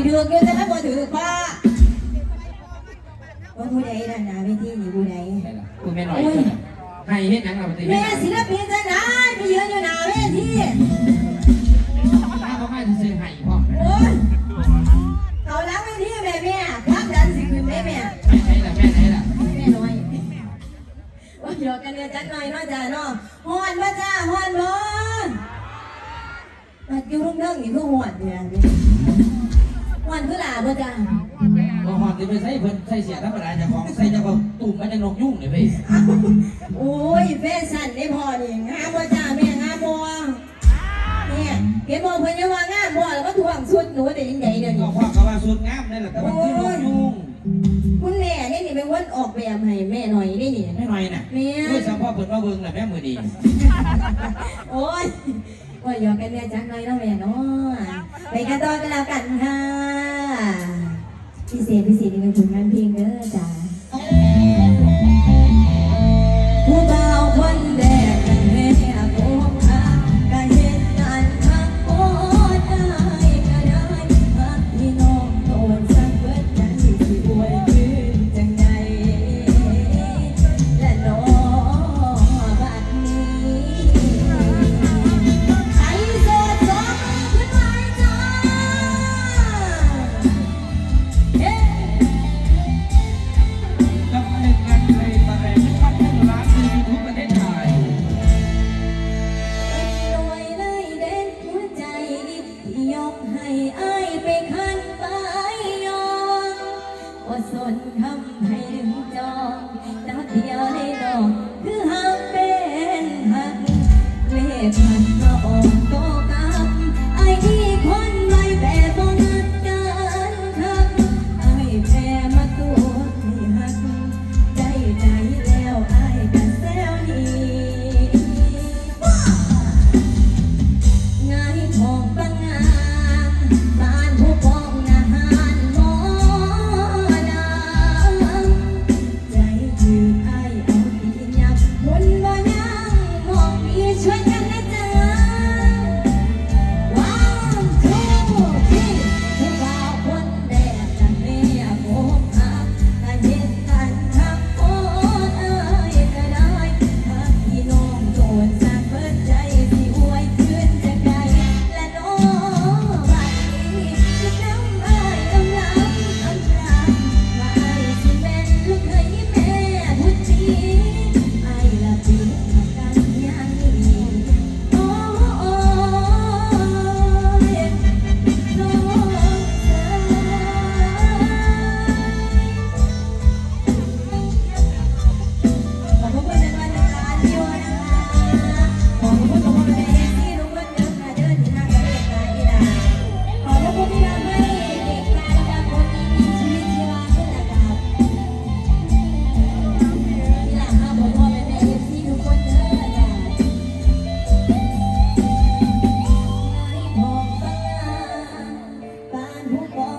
กี่เดือนอยู่แต่ละบ่ถือป้าว่าผู้ใดน่ะนะเวทีนี่ผู้ใดใช่ล่ะคุณแม่หน่อยให้เฮ็ดหยังเราปฏิเฮ็แม่ดศิลปินจะได้ไปยืนอยู่หน้าเวทีถ้าเขาไม่ซื้อให้พ่อโอ้ยเขาล้างเวทีแม่แม่พักดันสิขึ้นแม่แม่ไม่ใช่ล่ะแม่ไหนล่ะแม่น้อยว่าหยอกกันเนี่ยจักหน่อยเนาะจ้าเนาะฮอนบ่จ้าฮอนบ่มาอยู่รุ่งเรื่องนี่คือฮอนเนี่ย ฮอนคือหลาบ่จ้าบ่ฮอดสิไปใส่เพิ่นใส่เสียธรรมดาเจ้าของใส่เจ้าของตุ่มมันจะนกยุ่งเลยเว้ยโอ้ยแฟชั่นได้พอนี่งามบ่จ้าแม่งามบ่เนี่ยเห็นบ่เพิ่นยังว่างามบ่แล้วก็ทวงสุดหนูได้ยังไงเดี๋ยวก็นี้พ่อก็ว่าสุดงามนั่นแหละแต่มันคือนกยุ่งคุณแม่นี่นี่เป็นคนออกแบบให้แม่หน่อยนี่นี่แม่หน่อยน่ะแม่ด้วยสัมพ่อเพิ่นว่าเบิ่งน่ะแม่มือดี โอ้ยว่าหยอกกันเนี่ยจักหน่อยเนาะแม่เนาะไปกันต่อกันแล้วกันค่ะ พิเศษพิเศ move on.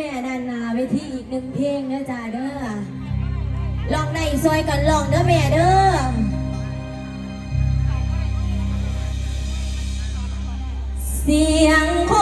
แม่ด้นนาไปที่อีกหนึ่งเพลงเด้อจ้าเด้อลองในซอยกันลองเด้อแม่เด้อเสียงค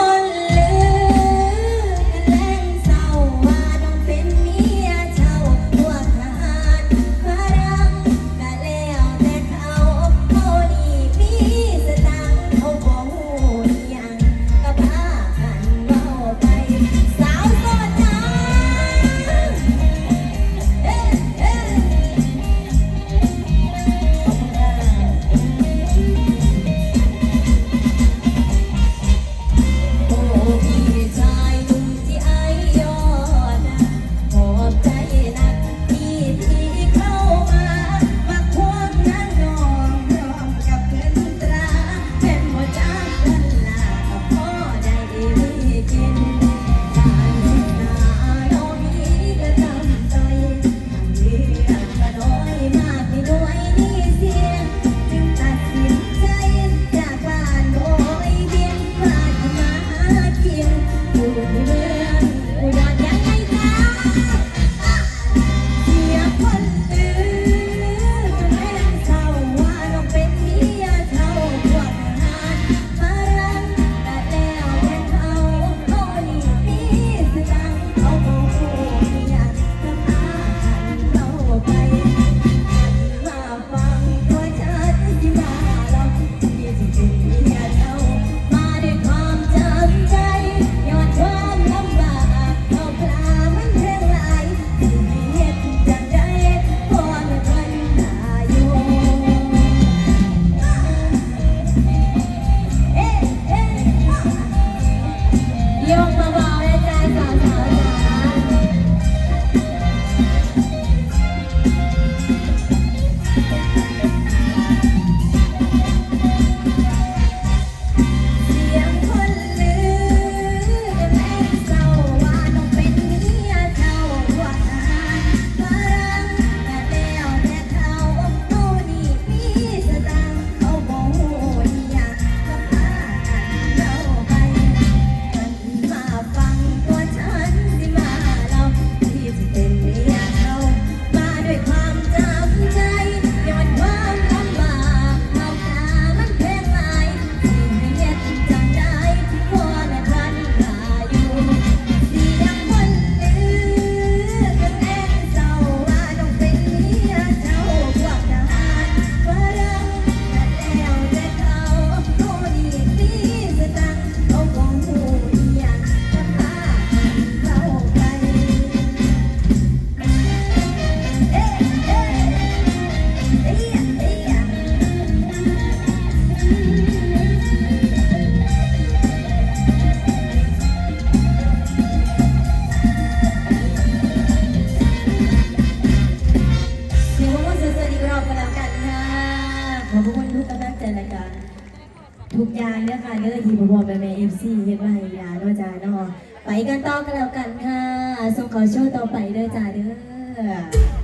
กรอบกันแล้วกันค่ะขอบคุณทุกกำลังใจรายการทุกอย่างเนี่ยค่ะเนื้อทีพผมบอไปเมย์เอฟซีเฮ็ดมาให้ยาเน้ะจ้าเน้อไปกันต่อกันแล้วกันค่ะส่งขอโชว์ต่อไปเด้อจ้าเด้อ